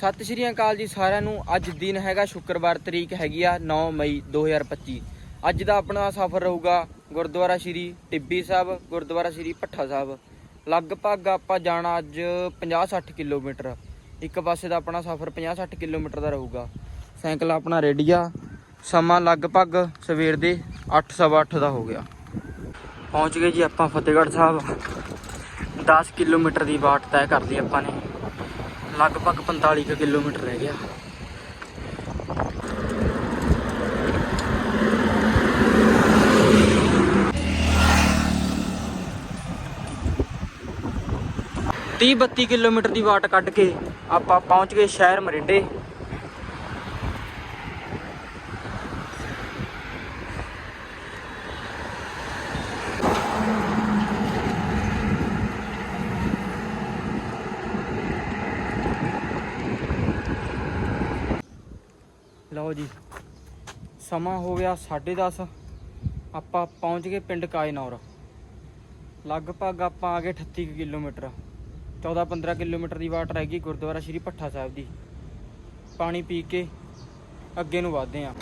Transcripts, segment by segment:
ਸਤਿ ਸ਼੍ਰੀ ਅਕਾਲ ਜੀ ਸਾਰਿਆਂ ਨੂੰ। ਅੱਜ ਦਿਨ ਹੈਗਾ ਸ਼ੁੱਕਰਵਾਰ ਤਰੀਕ ਹੈਗੀ ਆ 9 ਮਈ 2025 ਅੱਜ ਦਾ ਆਪਣਾ ਸਫ਼ਰ ਰਹੂਗਾ ਗੁਰਦੁਆਰਾ ਸ਼੍ਰੀ ਟਿੱਬੀ ਸਾਹਿਬ, ਗੁਰਦੁਆਰਾ ਸ਼੍ਰੀ ਭੱਠਾ ਸਾਹਿਬ। ਲਗਭਗ ਆਪਾਂ ਜਾਣਾ ਅੱਜ 50-60 ਕਿਲੋਮੀਟਰ। ਇੱਕ ਪਾਸੇ ਦਾ ਆਪਣਾ ਸਫ਼ਰ 50-60 ਕਿਲੋਮੀਟਰ ਦਾ ਰਹੂਗਾ। ਸਾਈਕਲ ਆਪਣਾ ਰੈਡੀ ਆ। ਸਮਾਂ ਲਗਭਗ ਸਵੇਰ ਦੇ 8:30 ਦਾ ਹੋ ਗਿਆ। ਪਹੁੰਚ ਗਏ ਜੀ ਆਪਾਂ ਫਤਿਹਗੜ੍ਹ ਸਾਹਿਬ। 10 ਕਿਲੋਮੀਟਰ ਦੀ ਬਾਟ ਤੈਅ ਕਰ ਲਈ ਆਪਾਂ ਨੇ। ਲਗਭਗ 45 ਕੁ ਕਿਲੋਮੀਟਰ ਰਹਿ ਗਿਆ ਤੀਹ 32 ਕਿਲੋਮੀਟਰ ਦੀ ਵਾਟ ਕੱਢ ਕੇ ਆਪਾਂ ਪਹੁੰਚ ਗਏ ਸ਼ਹਿਰ ਮਰਿੰਡੇ ਲਓ ਜੀ। ਸਮਾਂ ਹੋ ਗਿਆ 10:30 ਆਪਾਂ ਪਹੁੰਚ ਗਏ ਪਿੰਡ ਕਾਇਨੌਰ ਲਗਭਗ ਆਪਾਂ ਆ ਗਏ 38 ਕੁ ਕਿਲੋਮੀਟਰ। 14-15 ਕਿਲੋਮੀਟਰ ਦੀ ਵਾਟ ਰਹਿ ਗਈ ਗੁਰਦੁਆਰਾ ਸ਼੍ਰੀ ਭੱਠਾ ਸਾਹਿਬ ਦੀ। ਪਾਣੀ ਪੀ ਕੇ ਅੱਗੇ ਨੂੰ ਵਧਦੇ ਆਂ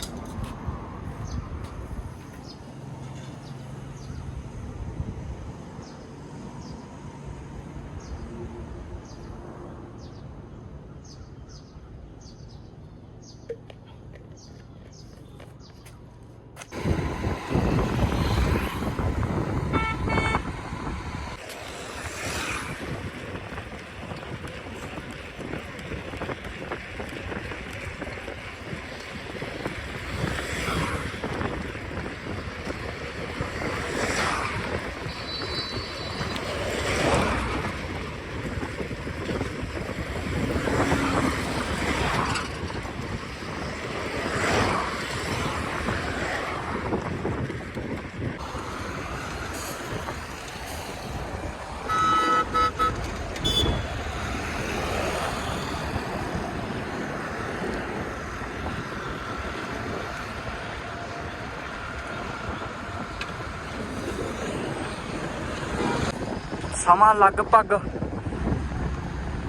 ਸਮਾਂ ਲਗਭਗ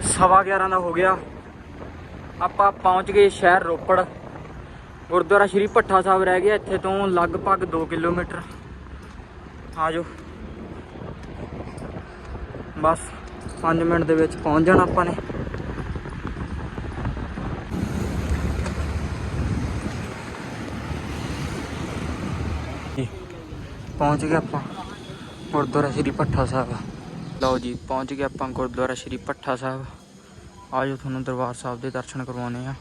ਸਵਾ 11 ਦਾ ਹੋ ਗਿਆ। ਆਪਾਂ ਪਹੁੰਚ ਗਏ ਸ਼ਹਿਰ ਰੋਪੜ। ਗੁਰਦੁਆਰਾ ਸ਼੍ਰੀ ਭੱਠਾ ਸਾਹਿਬ ਰਹਿ ਗਿਆ, ਇੱਥੇ ਤੋਂ ਲਗਭਗ 2 ਕਿਲੋਮੀਟਰ। ਆਜੋ ਬਸ 5 ਮਿੰਟ ਦੇ ਵਿੱਚ ਪਹੁੰਚ ਜਾਣਾ ਆਪਾਂ ਨੇ। ਪਹੁੰਚ ਗਏ ਆਪਾਂ ਗੁਰਦੁਆਰਾ ਸ਼੍ਰੀ ਭੱਠਾ ਸਾਹਿਬ। ਲਓ ਜੀ, ਪਹੁੰਚ ਗਏ ਆਪਾਂ ਗੁਰਦੁਆਰਾ ਸ਼੍ਰੀ ਭੱਠਾ ਸਾਹਿਬ। ਆਜੋ ਤੁਹਾਨੂੰ ਦਰਬਾਰ ਸਾਹਿਬ ਦੇ ਦਰਸ਼ਨ ਕਰਵਾਉਣੇ ਆ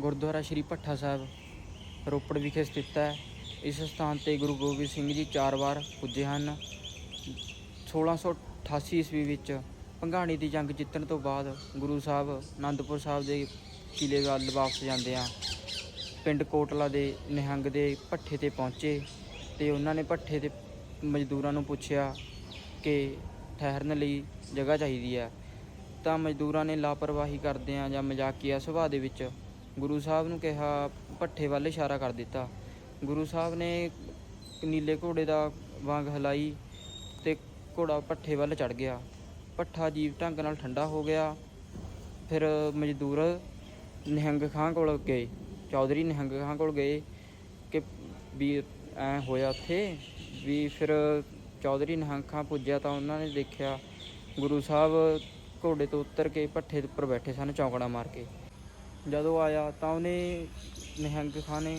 ਗੁਰਦੁਆਰਾ ਸ਼੍ਰੀ ਭੱਠਾ ਸਾਹਿਬ ਰੋਪੜ ਵਿਖੇ ਸਥਿਤ ਹੈ। ਇਸ ਸਥਾਨ ਤੇ ਗੁਰੂ ਗੋਬਿੰਦ ਸਿੰਘ ਜੀ ਚਾਰ ਵਾਰ ਪੁੱਜੇ ਹਨ। 1688 ਈਸਵੀ ਵਿੱਚ ਭੰਗਾਣੀ ਦੀ ਜੰਗ ਜਿੱਤਣ ਤੋਂ ਬਾਅਦ ਗੁਰੂ ਸਾਹਿਬ ਆਨੰਦਪੁਰ ਸਾਹਿਬ ਦੇ ਕਿਲੇ ਵੱਲ ਵਾਪਸ ਜਾਂਦੇ ਆ। ਪਿੰਡ ਕੋਟਲਾ ਦੇ ਨਿਹੰਗ ਦੇ ਭੱਠੇ ਤੇ ਪਹੁੰਚੇ ਤੇ ਉਹਨਾਂ ਨੇ ਭੱਠੇ 'ਤੇ ਮਜ਼ਦੂਰਾਂ ਨੂੰ ਪੁੱਛਿਆ ਕਿ ਠਹਿਰਨ ਲਈ ਜਗ੍ਹਾ ਚਾਹੀਦੀ ਹੈ। ਤਾਂ ਮਜ਼ਦੂਰਾਂ ਨੇ ਲਾਪਰਵਾਹੀ ਕਰਦਿਆਂ ਜਾਂ ਮਜ਼ਾਕੀਆ ਸੁਭਾਅ ਦੇ ਵਿੱਚ ਗੁਰੂ ਸਾਹਿਬ ਨੂੰ ਕਿਹਾ, ਭੱਠੇ ਵੱਲ ਇਸ਼ਾਰਾ ਕਰ ਦਿੱਤਾ। ਗੁਰੂ ਸਾਹਿਬ ਨੇ ਨੀਲੇ ਘੋੜੇ ਦਾ ਵਾਂਗ ਹਲਾਈ ਤੇ ਘੋੜਾ ਭੱਠੇ ਵੱਲ ਚੜ ਗਿਆ। ਭੱਠਾ ਜੀਵ ਢੰਗ ਨਾਲ ਠੰਡਾ ਹੋ ਗਿਆ। ਫਿਰ ਮਜ਼ਦੂਰ ਨਿਹੰਗ ਖਾਂ ਕੋਲ ਗਏ। ਚੌਧਰੀ ਨਿਹੰਗ ਖਾਂ ਕੋਲ ਗਏ ਕਿ ਵੀ ਐ ਹੋਇਆ ਉੱਥੇ ਵੀ ਫਿਰ ਚੌਧਰੀ ਨਿਹੰਗ ਖਾਂ ਪੁੱਜਿਆ ਤਾਂ ਉਹਨਾਂ ਨੇ ਦੇਖਿਆ ਗੁਰੂ ਸਾਹਿਬ ਘੋੜੇ ਤੋਂ ਉਤਰ ਕੇ ਭੱਠੇ ਦੇ ਉੱਪਰ ਬੈਠੇ ਸਨ ਚੌਂਕੜਾ ਮਾਰ ਕੇ। ਜਦੋਂ ਆਇਆ ਤਾਂ ਉਹਨੇ ਨਿਹੰਗ ਖਾਂ ਨੇ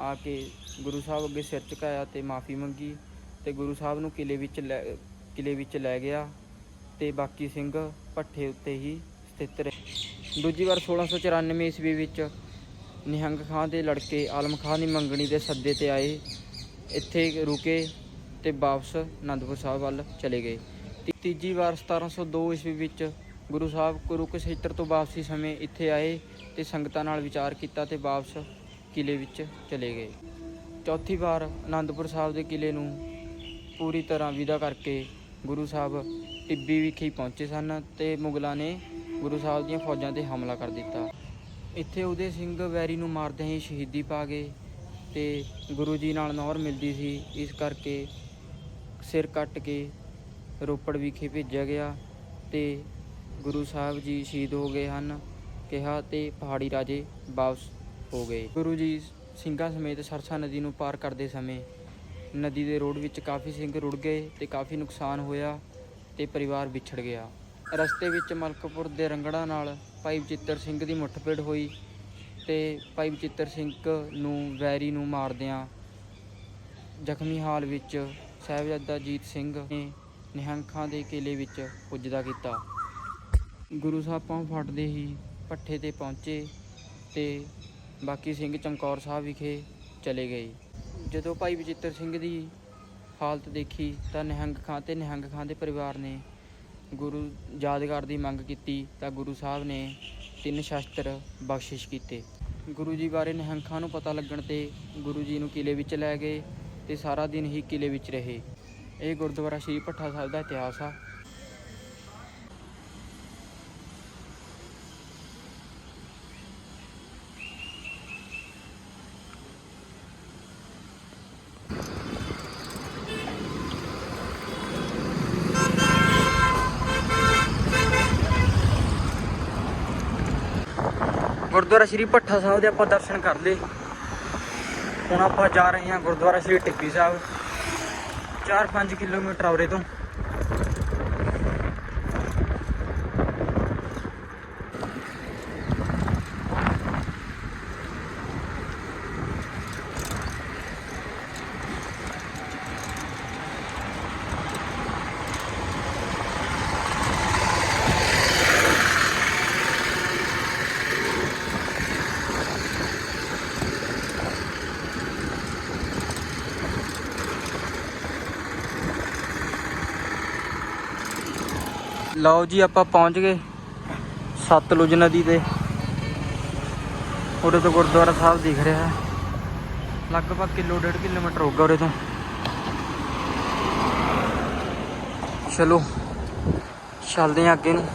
ਆ ਕੇ ਗੁਰੂ ਸਾਹਿਬ ਅੱਗੇ ਸਿਰ ਝੁਕਾਇਆ ਤੇ ਮਾਫੀ ਮੰਗੀ ਤੇ ਗੁਰੂ ਸਾਹਿਬ ਨੂੰ ਕਿਲੇ ਵਿੱਚ ਲੈ ਕਿਲੇ ਵਿੱਚ ਲੈ ਗਿਆ ਤੇ ਬਾਕੀ ਸਿੰਘ ਭੱਠੇ ਉੱਤੇ ਹੀ ਸਥਿਤ ਰਹੇ। ਦੂਜੀ ਵਾਰ 1694 ਈਸਵੀ ਵਿੱਚ ਨਿਹੰਗ ਖਾਂ ਦੇ ਲੜਕੇ ਆਲਮ ਖਾਂ ਦੀ ਮੰਗਣੀ ਦੇ ਸੱਦੇ ਤੇ ਆਏ। ਇੱਥੇ ਰੁਕੇ ਤੇ ਵਾਪਸ ਆਨੰਦਪੁਰ ਸਾਹਿਬ ਵੱਲ ਚਲੇ ਗਏ। ਤੀ- ਤੀਜੀ ਵਾਰ 1702 ਈਸਵੀ ਵਿੱਚ ਗੁਰੂ ਸਾਹਿਬ ਕੁਰੂਕਸ਼ੇਤਰ ਤੋਂ ਵਾਪਸੀ ਸਮੇਂ ਇੱਥੇ ਆਏ ਤੇ ਸੰਗਤਾਂ ਨਾਲ ਵਿਚਾਰ ਕੀਤਾ ਤੇ ਵਾਪਸ ਕਿਲੇ ਵਿੱਚ ਚਲੇ ਗਏ। ਚੌਥੀ ਵਾਰ ਆਨੰਦਪੁਰ ਸਾਹਿਬ ਦੇ ਕਿਲੇ ਨੂੰ ਪੂਰੀ ਤਰ੍ਹਾਂ ਵਿਦਾ ਕਰਕੇ ਗੁਰੂ ਸਾਹਿਬ ਟਿੱਬੀ ਵਿਖੇ ਪਹੁੰਚੇ ਸਨ ਤੇ ਮੁਗਲਾਂ ਨੇ ਗੁਰੂ ਸਾਹਿਬ ਦੀਆਂ ਫੌਜਾਂ ਤੇ ਹਮਲਾ ਕਰ ਦਿੱਤਾ। ਇੱਥੇ ਉਹਦੇ ਸਿੰਘ ਵੈਰੀ ਨੂੰ ਮਾਰਦੇ ਹੀ ਸ਼ਹੀਦੀ ਪਾ ਗਏ ਤੇ ਗੁਰੂ ਜੀ ਨਾਲ ਨੌਰ ਮਿਲਦੀ ਸੀ। ਇਸ ਕਰਕੇ ਸਿਰ ਕੱਟ ਕੇ ਰੋਪੜ ਵਿਖੇ ਭੇਜਿਆ ਗਿਆ ਤੇ ਗੁਰੂ ਸਾਹਿਬ ਜੀ ਸ਼ਹੀਦ ਹੋ ਗਏ ਹਨ। ਕਿਹਾ ਤੇ ਪਹਾੜੀ ਰਾਜੇ ਵਾਪਸ ਹੋ ਗਏ। ਗੁਰੂ ਜੀ ਸਿੰਘਾਂ ਸਮੇਤ ਸਰਸਾ ਨਦੀ ਨੂੰ ਪਾਰ ਕਰਦੇ ਸਮੇਂ ਨਦੀ ਦੇ ਰੋਡ ਵਿੱਚ ਕਾਫੀ ਸਿੰਘ ਰੁੜ ਗਏ ਤੇ ਕਾਫੀ ਨੁਕਸਾਨ ਹੋਇਆ ਤੇ ਪਰਿਵਾਰ ਵਿਛੜ ਗਿਆ। ਰਸਤੇ ਵਿੱਚ ਮਲਕਪੁਰ ਦੇ ਰੰਗੜਾ ਨਾਲ ਭਾਈ ਬਚਿੱਤਰ ਸਿੰਘ ਦੀ ਮੁੱਠਭੇੜ ਹੋਈ ਤੇ ਭਾਈ ਬਚਿੱਤਰ ਸਿੰਘ ਨੂੰ ਵੈਰੀ ਨੂੰ ਮਾਰਦਿਆਂ ਜ਼ਖਮੀ ਹਾਲ ਵਿੱਚ ਸਾਹਿਬਜ਼ਾਦਾ ਜੀਤ ਸਿੰਘ ਨੇ ਨਿਹੰਗਾਂ ਦੇ ਕਿਲੇ ਵਿੱਚ ਪੁੱਜਦਾ ਕੀਤਾ। ਗੁਰੂ ਸਾਹਿਬ ਪਾਉ ਫਟਦੇ ਹੀ ਪੱਠੇ ਤੇ ਪਹੁੰਚੇ ਤੇ ਬਾਕੀ ਸਿੰਘ ਚਮਕੌਰ ਸਾਹਿਬ ਵਿਖੇ ਚਲੇ ਗਏ। ਜਦੋਂ ਭਾਈ ਵਿਚਿੱਤਰ ਸਿੰਘ ਦੀ ਹਾਲਤ ਦੇਖੀ ਤਾਂ ਨਿਹੰਗ ਖਾਂ ਤੇ ਨਿਹੰਗ ਖਾਂ ਦੇ ਪਰਿਵਾਰ ਨੇ ਗੁਰੂ ਯਾਦਗਾਰ ਦੀ ਮੰਗ ਕੀਤੀ ਤਾਂ ਗੁਰੂ ਸਾਹਿਬ ਨੇ ਤਿੰਨ ਸ਼ਸਤਰ ਬਖਸ਼ਿਸ਼ ਕੀਤੇ। ਗੁਰੂ ਜੀ ਬਾਰੇ ਨਿਹੰਗ ਖਾਂ ਨੂੰ ਪਤਾ ਲੱਗਣ ਤੇ ਗੁਰੂ ਜੀ ਨੂੰ ਕਿਲੇ ਵਿੱਚ ਲੈ ਗਏ ਤੇ ਸਾਰਾ ਦਿਨ ਹੀ ਕਿਲੇ ਵਿੱਚ ਰਹੇ। ਇਹ ਗੁਰਦੁਆਰਾ ਸ਼੍ਰੀ ਭੱਠਾ ਸਾਹਿਬ ਦਾ ਇਤਿਹਾਸ ਆ। ਗੁਰਦੁਆਰਾ ਸ਼੍ਰੀ ਭੱਠਾ ਸਾਹਿਬ ਦੇ ਆਪਾਂ ਦਰਸ਼ਨ ਕਰ ਲਏ। ਹੁਣ ਆਪਾਂ ਜਾ ਰਹੇ ਹਾਂ ਗੁਰਦੁਆਰਾ ਸ਼੍ਰੀ ਟਿੱਬੀ ਸਾਹਿਬ। 4-5 ਕਿਲੋਮੀਟਰ ਔਰੇ ਤੋਂ। ਲਓ ਜੀ ਆਪਾਂ ਪਹੁੰਚ ਗਏ ਸਤਲੁਜ ਨਦੀ ਤੇ। ਉਰੇ ਤੋਂ ਗੁਰਦੁਆਰਾ ਸਾਹਿਬ ਦਿਖ ਰਿਹਾ ਹੈ। ਲਗਭਗ ਕਿਲੋ ਡੇਢ ਕਿਲੋਮੀਟਰ ਹੋਊਗਾ ਉਰੇ ਤੋਂ। ਚਲੋ, ਚੱਲਦੇ ਹਾਂ ਅੱਗੇ ਨੂੰ।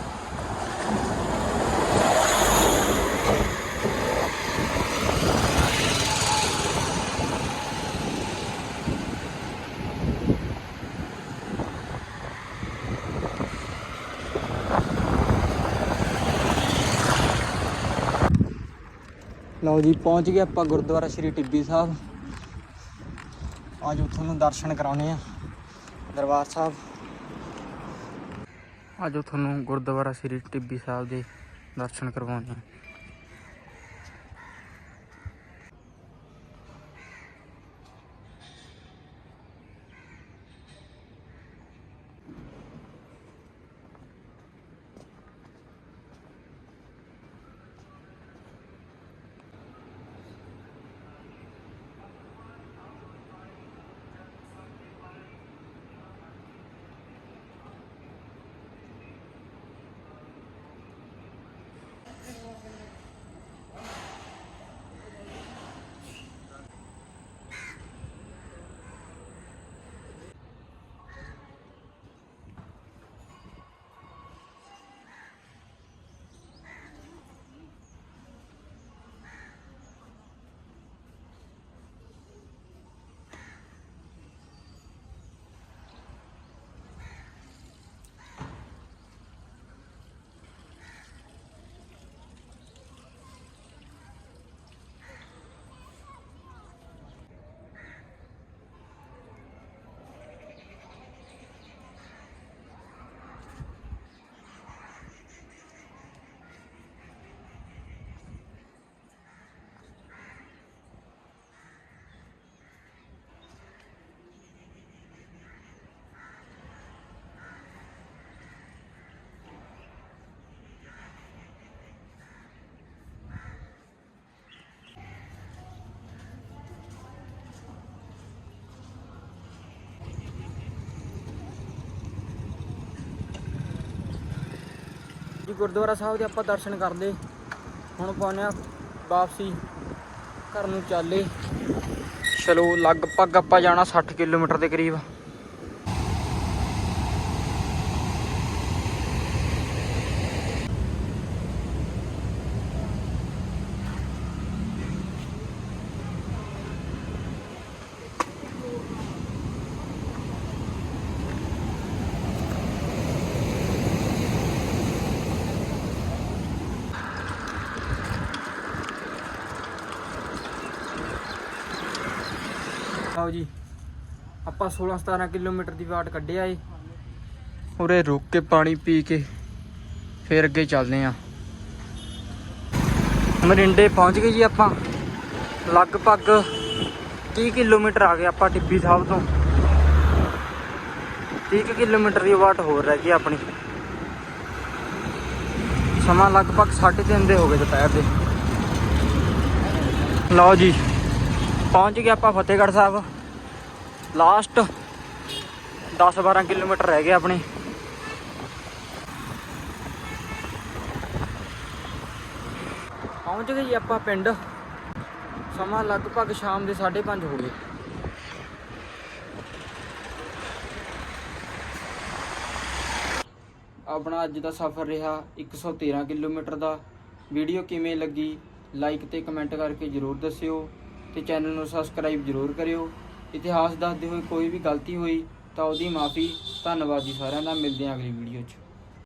ਲਓ ਜੀ, ਪਹੁੰਚ ਗਏ ਆਪਾਂ ਗੁਰਦੁਆਰਾ ਸ਼੍ਰੀ ਟਿੱਬੀ ਸਾਹਿਬ। ਅੱਜ ਤੁਹਾਨੂੰ ਦਰਸ਼ਨ ਕਰਾਉਣੇ ਆ, ਦਰਬਾਰ ਸਾਹਿਬ। ਅੱਜ ਤੁਹਾਨੂੰ ਗੁਰਦੁਆਰਾ ਸ਼੍ਰੀ ਟਿੱਬੀ ਸਾਹਿਬ ਦੇ ਦਰਸ਼ਨ ਕਰਵਾਉਣੇ ਆ। ਜੀ ਗੁਰਦੁਆਰਾ ਸਾਹਿਬ ਦੇ ਆਪਾਂ ਦਰਸ਼ਨ ਕਰ ਲਏ ਹੁਣ ਪਾਉਂਦੇ ਆ ਵਾਪਸੀ। ਘਰ ਨੂੰ ਚਾਲੇ। ਚਲੋ, ਲਗਭਗ ਆਪਾਂ ਜਾਣਾ 60 ਕਿਲੋਮੀਟਰ ਦੇ ਕਰੀਬ। ਲਓ ਜੀ। ਆਪਾਂ 16 17 ਕਿਲੋਮੀਟਰ ਦੀ ਵਾਟ ਕੱਢਿਆ ਏ। ਉਰੇ ਰੁਕ ਕੇ ਪਾਣੀ ਪੀ ਕੇ ਫਿਰ ਅੱਗੇ ਚੱਲਦੇ ਆਂ। ਮਰਿੰਡੇ ਪਹੁੰਚ ਗਏ ਜੀ ਆਪਾਂ। ਲਗਭਗ 30 ਕਿਲੋਮੀਟਰ ਆ ਗਏ ਆਪਾਂ ਟਿੱਬੀ ਸਾਹਿਬ ਤੋਂ। 30 ਕਿਲੋਮੀਟਰ ਦੀ ਵਾਟ ਹੋਰ ਰਹਿ ਗਈ ਆਪਣੀ। ਸਮਾਂ ਲਗਭਗ 3:30 ਦੇ ਹੋ ਗਏ ਦੁਪਹਿਰ ਦੇ। ਲਓ ਜੀ, ਪਹੁੰਚ ਗਏ ਆਪਾਂ ਫਤਿਹਗੜ੍ਹ ਸਾਹਿਬ। ਲਾਸਟ 10-12 ਕਿਲੋਮੀਟਰ ਰਹਿ ਗਏ ਆਪਣੇ। ਪਹੁੰਚ ਗਏ ਜੀ ਆਪਾਂ ਪਿੰਡ। ਸਮਾਂ ਲਗਭਗ ਸ਼ਾਮ ਦੇ 5:30 ਹੋ ਗਏ। ਆਪਣਾ ਅੱਜ ਦਾ ਸਫ਼ਰ ਰਿਹਾ 113 ਕਿਲੋਮੀਟਰ ਦਾ। ਵੀਡੀਓ ਕਿਵੇਂ ਲੱਗੀ? ਲਾਈਕ ਤੇ ਕਮੈਂਟ ਕਰਕੇ ਜਰੂਰ ਦੱਸਿਓ ਤੇ ਚੈਨਲ ਨੂੰ ਸਬਸਕ੍ਰਾਈਬ ਜਰੂਰ ਕਰਿਓ। ਇਤਿਹਾਸ ਦੱਸਦੇ ਹੋਏ ਕੋਈ ਵੀ ਗਲਤੀ ਹੋਈ ਤਾਂ ਉਹਦੀ ਮਾਫੀ ਧੰਨਵਾਦ ਜੀ ਸਾਰਿਆਂ ਦਾ। ਮਿਲਦੇ ਹਾਂ ਅਗਲੀ ਵੀਡੀਓ 'ਚ।